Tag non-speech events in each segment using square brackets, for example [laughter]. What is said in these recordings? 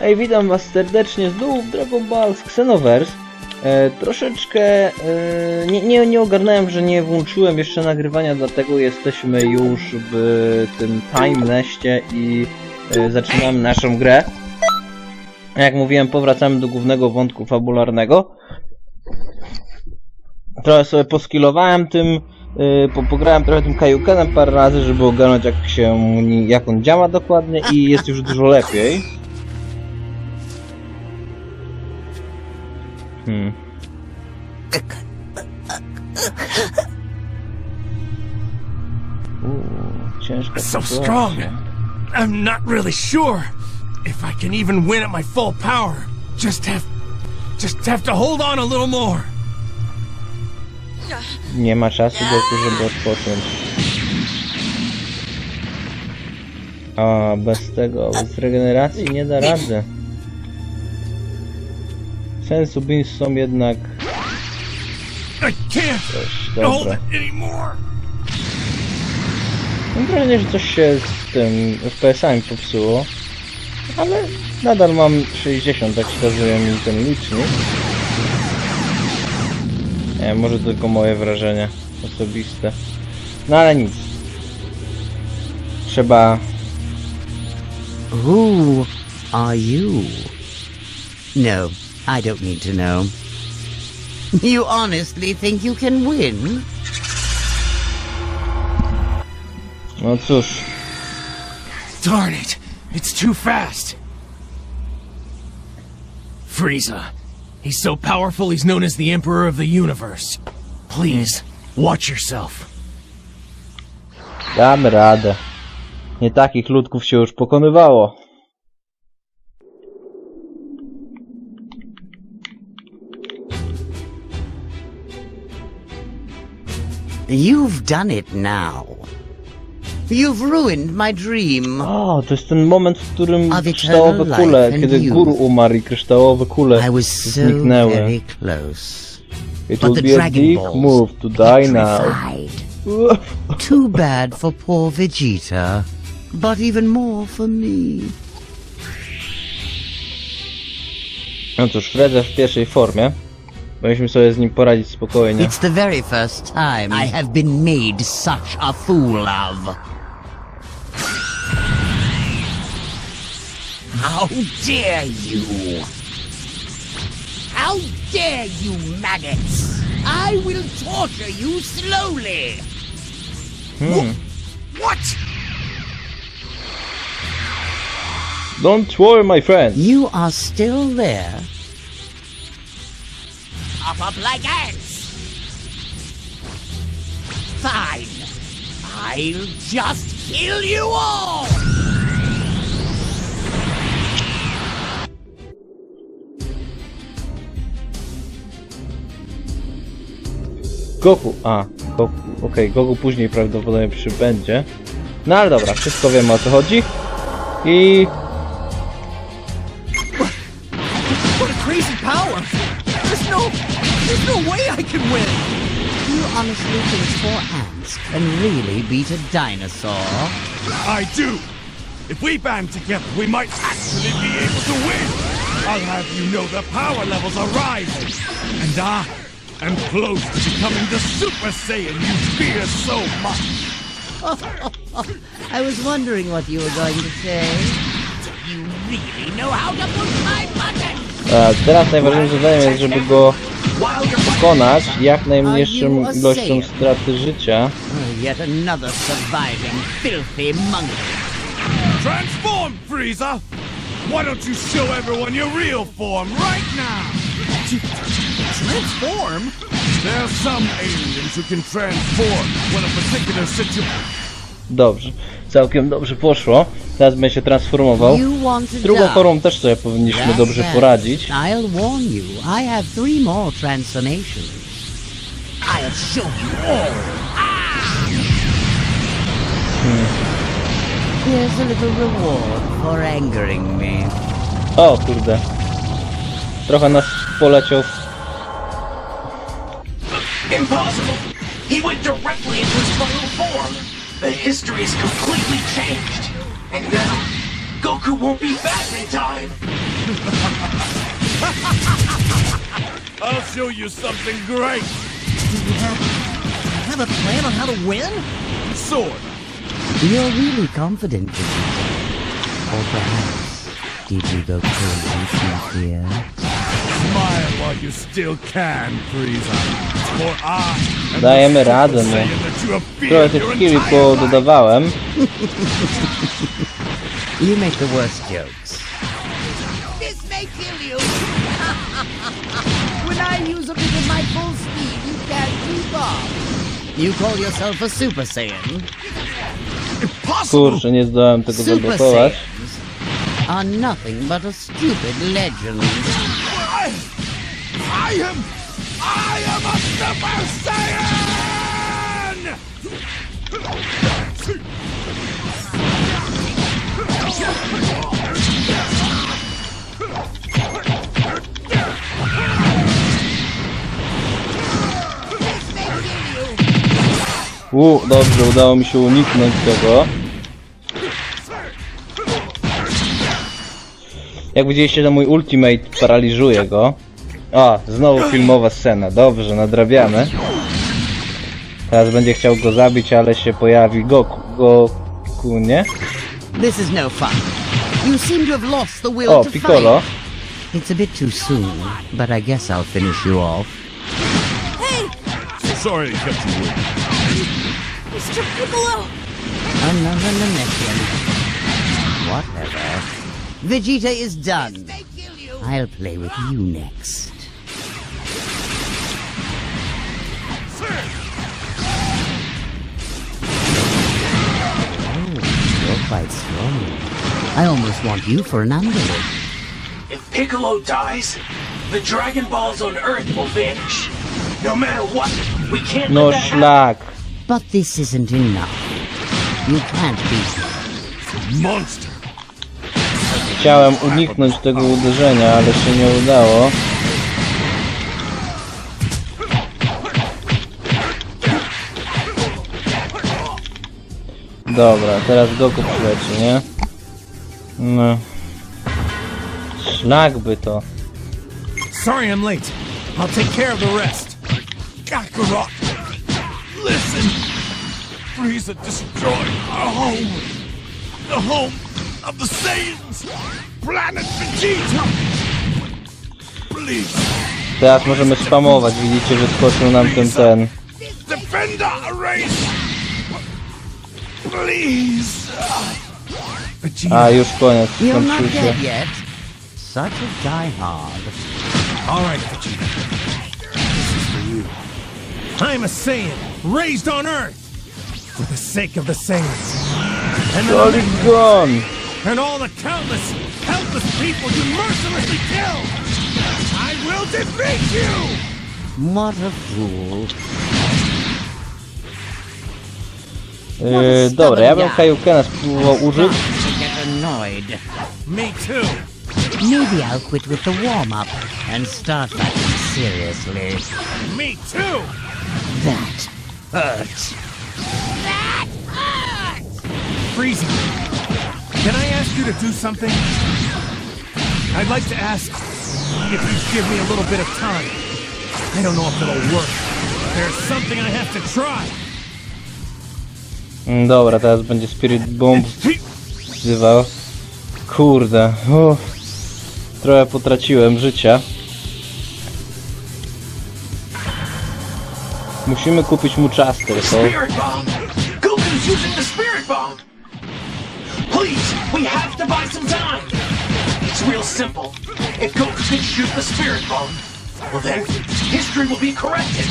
Ej, witam was serdecznie znów, Dragon Ball z Xenoverse. E, troszeczkę e, nie, nie, nie ogarnąłem, że nie włączyłem jeszcze nagrywania, dlatego jesteśmy już w tym timelessie i e, zaczynamy naszą grę. Jak mówiłem, powracamy do głównego wątku fabularnego. Trochę sobie poskilowałem tym, yy, po, pograłem trochę tym Kajukenem parę razy, żeby ogarnąć jak się, jak on działa dokładnie i jest już dużo lepiej. Hmm. So strong. I'm not really sure if I can even win at my full power. Just have, just have to hold on a little more. Nie ma czasu Goku, żeby odpocząć. A, bez tego, bez regeneracji nie da rady. Sensu Beans są jednak it anymore. Mam wrażenie, że coś się z tym FPS-ami popsuło. Ale nadal mam 60, tak wskazuje mi ten licznik. Nie, może tylko moje wrażenie osobiste. No ale nic. Trzeba Who are you? No, I don't need to know. [laughs] You honestly think you can win? What's this? Darn it! It's too fast. Frieza. He's so powerful he's known as the Emperor of the Universe. Please, watch yourself. damy radę. Nie takich ludków się już pokonywało. You've done it now. You've ruined my dream. O, to jest ten moment, w którym Of kryształowe eternal kule, life and kiedy youth. gór umarł i kryształowe kule I was so zniknęły. very close. It But will the be a Dragon big Balls move to die now. petrified. [laughs] Too bad for poor Vegeta, but even more for me. No cóż, Fredza w pierwszej formie. Sobie z nim poradzić spokojnie. It's the very first time I have been made such a fool of. How dare you! How dare you, maggots! I will torture you slowly! Hmm. What? Don't worry, my friend. You are still there? Up, up like ants! Fine! I'll just kill you all! Goku, a, Goku, okej, Goku później prawdopodobnie przybędzie. No ale dobra, wszystko wiemy o co chodzi. I What a crazy power! There's no, there's no way I can win. You honestly think four ants can really beat a dinosaur? I do. If we band together, we might actually be able to win. I'll have you know the power levels are rising, and I am close to becoming the Super Saiyan you fear so much. [laughs] I was wondering what you were going to say. Do you really know how to push my button! E, teraz najważniejszym zadaniem jest, żeby go pokonać jak najmniejszą ilością straty życia. Yet another surviving filthy monkey. Transform, Frieza! Why don't you show everyone your real form right now? Transform? There are some aliens who can transform when a particular situation. Dobrze, całkiem dobrze poszło. Teraz będzie się transformował. Z drugą formą też sobie powinniśmy dobrze poradzić. I'll warn you, I have three more transformations. I'll show you all. Here's a little reward for angering me. O kurde. Trochę nas poleciał Impossible! He went directly into his final form! The history is completely changed! And now, Goku won't be back in time! [laughs] I'll show you something great. Do you Have a plan on how to win? Sword. You're really confident, Vegeta. Or perhaps, did you go crazy from fear? Smile while you still can, Frieza. For I Dajemy the Super radę, no. Saiyan you Trochę tych your skilli entire pododawałem. [laughs] You make the worst jokes. This may kill you. [laughs] when I use a bit of my full speed, you can't keep up. You call yourself a Super Saiyan? Impossible. Kurczę, nie zdołałem tego Super zablokować. Saiyans are nothing but a stupid legend. I, am, I am a Super Saiyan. U, dobrze, udało mi się uniknąć tego. Jak widzieliście, mój ultimate paraliżuje go. A, znowu filmowa scena. Dobrze, nadrabiamy. Teraz będzie chciał go zabić, ale się pojawi Goku. Goku, nie? This is no fun. You seem to have lost the will O, to Piccolo. fight. It's a bit too soon, but I guess I'll finish you off. Sorry I kept you waiting. Mr. Piccolo! Another Namekian. Whatever. Vegeta is done. I'll play with you next. Quite strong. I almost want you for an android. If Piccolo dies, the Dragon Balls on Earth will vanish. No matter what, we can't No let that happen. But this isn't enough. You can't beat me. Monster. Chciałem uniknąć tego uderzenia, ale się nie udało. Dobra, teraz Goku przyleci, nie? No. Szlak by to. Sorry I'm late. I'll take care of the rest. Kakarot, listen. Frieza destroyed our home. The home of the Saiyans. Planet Vegeta. Please, Teraz możemy spamować, widzicie, że skoczył nam ten ten. defend our race. Please. Vegeta. A, ah, już koniec, You're not skończył się. dead yet. Such a diehard. All right, Vegeta. This is for you. I'm a Saiyan, raised on Earth, for the sake of the Saiyans. And the Solid Gun! and all the countless, helpless people you mercilessly kill. I will defeat you! What a fool. Yy, dobra, ja bym Kaiukena spróbował użyć. Get annoyed. Me too. Maybe I'll quit with the warm-up and start fighting seriously. Me too. That hurts. Frieza, can I ask you to do something? I'd like to ask if you'd give me a little bit of time. I don't know if it'll work. There's something I have to try. Mm, Dobra, teraz będzie Spirit Bomb wzywał. Kurde, uff. Trochę potraciłem życia. Musimy kupić mu Spirit Bomb, well then, history will be corrected.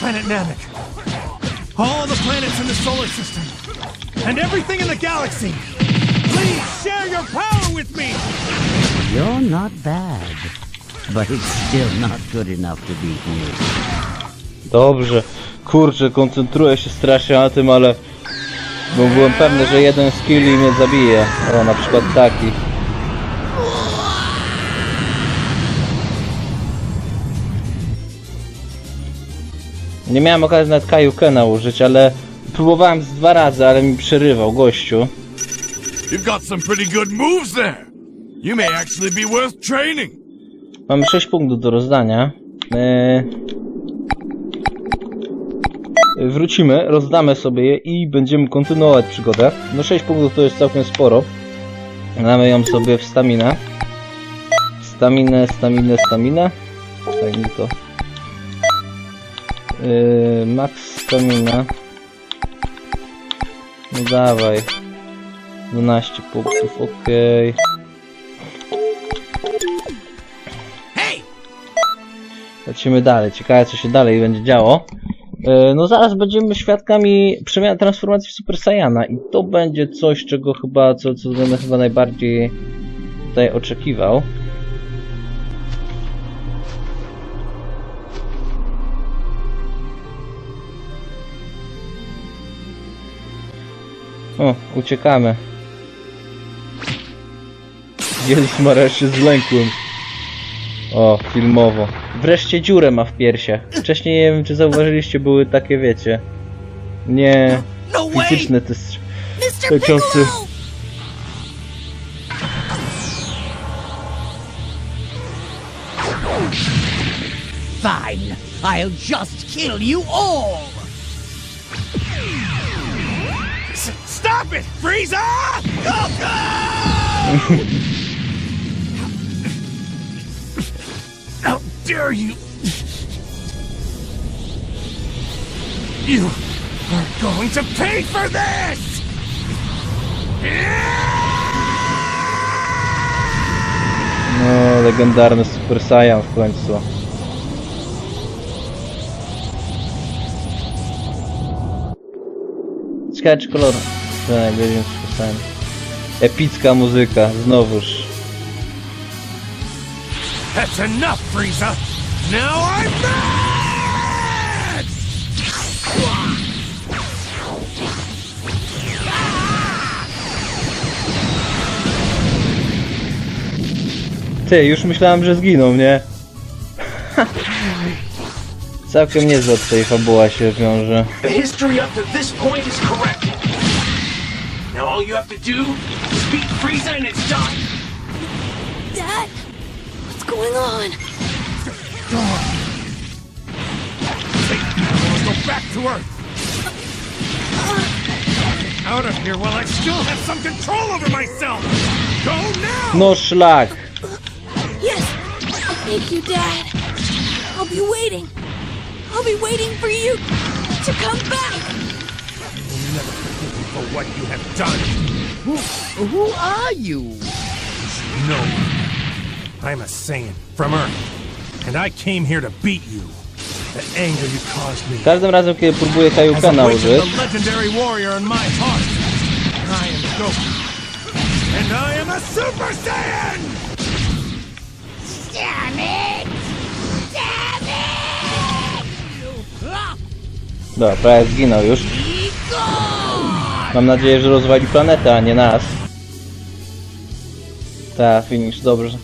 Planet Namek. All the planets in the solar system. And everything in the galaxy. Please share your power with me! You're not bad. But it's still not good enough to beat me. Dobrze. Kurczę, koncentruję się strasznie na tym, ale... Bo byłem pewny, że jeden skill mnie zabije. O, na przykład taki. Nie miałem okazji nawet Kaiukena użyć, ale... Próbowałem z dwa razy, ale mi przerywał gościu. You've got some pretty good moves there. You may actually be worth training. Mamy 6 punktów do rozdania. Eee... Wrócimy, rozdamy sobie je i będziemy kontynuować przygodę. No 6 punktów to jest całkiem sporo. Damy ją sobie w staminę. Staminę, staminę, staminę. Staminę to. Yy, max stamina. No dawaj. 12 punktów, okej. Lecimy dalej. Ciekawe, co się dalej będzie działo. E, No zaraz będziemy świadkami przemian transformacji w Super Saiyana i to będzie coś, czego chyba, co, co będę chyba najbardziej tutaj oczekiwał. O, uciekamy. Jezus Maria, się zlękłem. O, filmowo. Wreszcie dziurę ma w piersiach. Wcześniej nie wiem, czy zauważyliście, były takie, wiecie. Nie No way! fizyczne te te ciosy. Fine. I'll just kill you all. Stop it, Frieza! How dare you! You are going to pay for this! No, legendarny Super Saiyan w końcu. Ciekawe czy kolor... Tak, będzie Super Saiyan. Epicka muzyka, znowuż. That's enough, Frieza! Now I'm mad! Ty, już myślałem, że zginął, nie? [laughs] Całkiem niezła tutaj fabuła się wiąże. The history up to this point is correct. Now all you have to do is beat Frieza and it's done. Dad, what's going on? Let's go back to Earth! Out of here while I still have some control over myself! Go now! No szlak! Yes, thank you, Dad. I'll be waiting. I'll be waiting for you to come back. For what you have done! Who are you? No. I'm a Saiyan from Earth, and I came here to beat you. The anger you caused me Każdym razem, kiedy próbuję has Kajukana awakened użyć, the legendary warrior in my heart. I am Goku, and I am a Super Saiyan! Damn it! Damn it! Dobra, prawie zginął już. Mam nadzieję, że rozwali planetę, a nie nas. Tak, finish, dobrze.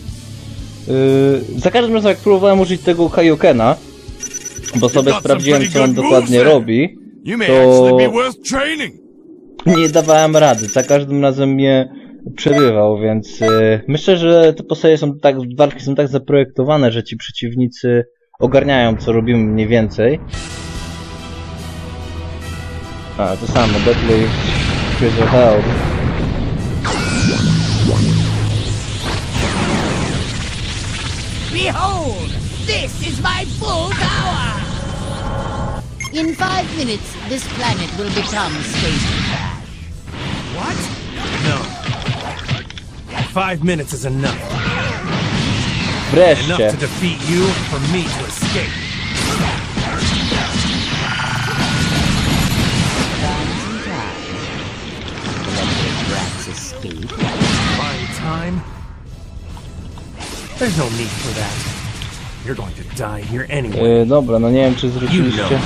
Yy, za każdym razem jak próbowałem użyć tego Kaiokena, bo sobie sprawdziłem co on dokładnie robi, To- nie dawałem rady. Za każdym razem mnie przerywał, więc yy, myślę, że te postacie są tak, walki są tak zaprojektowane, że ci przeciwnicy ogarniają co robimy mniej więcej. A, to samo, Deadly Freezer Hell. Behold, this is my full power. In five minutes, this planet will become space trash. What? No. Five minutes is enough. Enough to defeat you for me to escape. Time? There's no need for that. You're going to die here anyway. Yy, dobra, no nie wiem czy You know zwróciliście.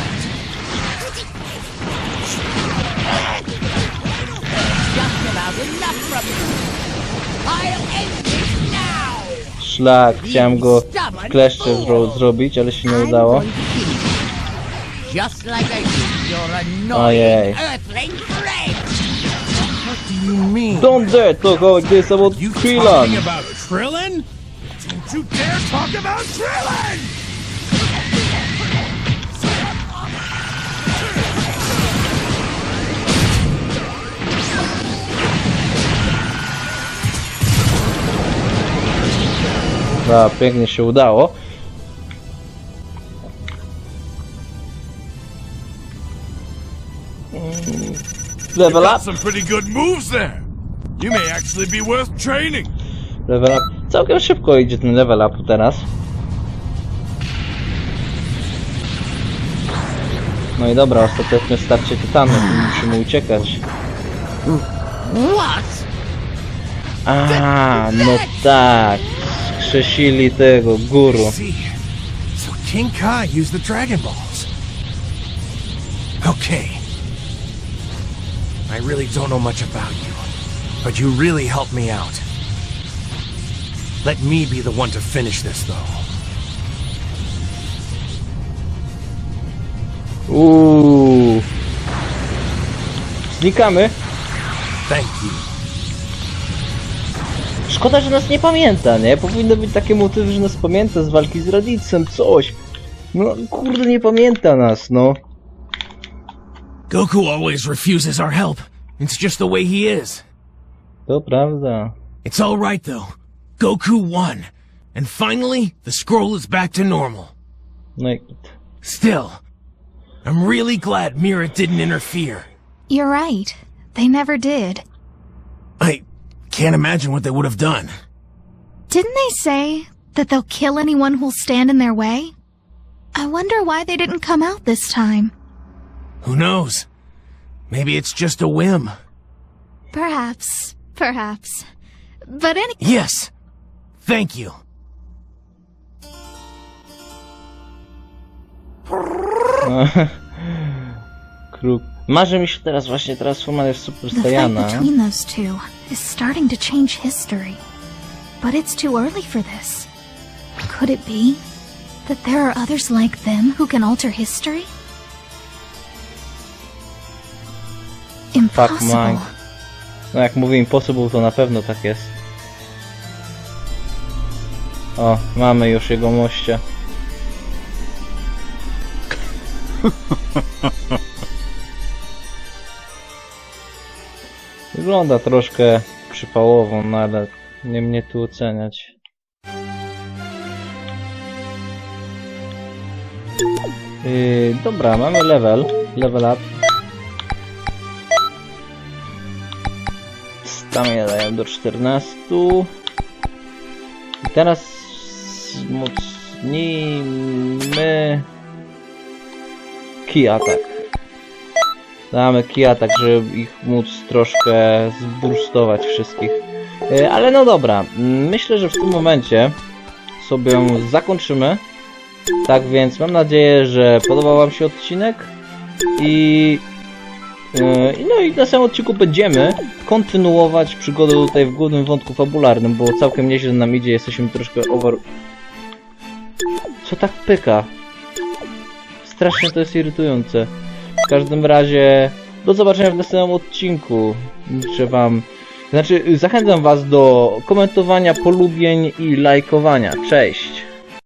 Szlak, chciałem go w kleszcze zro zrobić, ale się nie udało. going do you mean? Don't dare talk like this about You Krillin! talking about Krillin? Don't you dare talk about Krillin! Ah, A, pięknie się udało. Oh. Level Got up, some pretty good moves there. You may actually be worth training. level up. Całkiem szybko idzie ten level up teraz. No i dobra, ostateczne starcie tytanów, musimy uciekać. What? A, no tak. Skrzesili tego guru. So King Kai used the Dragon Balls. Okay. I really don't know much about you, but you really helped me out. Let me be the one to finish this, though. Uuu. Znikamy. Thank you. Szkoda, że nas nie pamięta, nie? Powinno być takie motywy, że nas pamięta z walki z Radicem, coś. No, kurde, nie pamięta nas, no. Goku always refuses our help. It's just the way he is. To prawda. It's all right, though. Goku won. And finally, the scroll is back to normal. No. Still, I'm really glad Mira didn't interfere. You're right. They never did. I can't imagine what they would have done. Didn't they say that they'll kill anyone who'll stand in their way? I wonder why they didn't come out this time. Who knows? Maybe it's just a whim. Perhaps. Perhaps. But any- Yes. Thank you. Kruk. Marzy mi się teraz właśnie transformacja w Super The fight between those two is starting to change history. But it's too early for this. Could it be that there are others like them who can alter history? Impossible. mine. No jak mówię Impossible, to na pewno tak jest. O, mamy już jego moście. [laughs] Wygląda troszkę przypałowo, no ale nie mnie tu oceniać. Yy, dobra, mamy level. Level up. Stamina dają do 14. I teraz wzmocnijmy key attack. Damy key attack, żeby ich móc troszkę zboostować wszystkich. E, Ale no dobra, myślę, że w tym momencie sobie zakończymy. Tak więc mam nadzieję, że podobał Wam się odcinek i No i na samym odcinku będziemy kontynuować przygodę tutaj w głównym wątku fabularnym, bo całkiem nieźle nam idzie, jesteśmy troszkę over... Co tak pyka? Strasznie to jest irytujące. W każdym razie, do zobaczenia w następnym odcinku. Życzę wam... Znaczy, zachęcam was do komentowania, polubień i lajkowania. Cześć!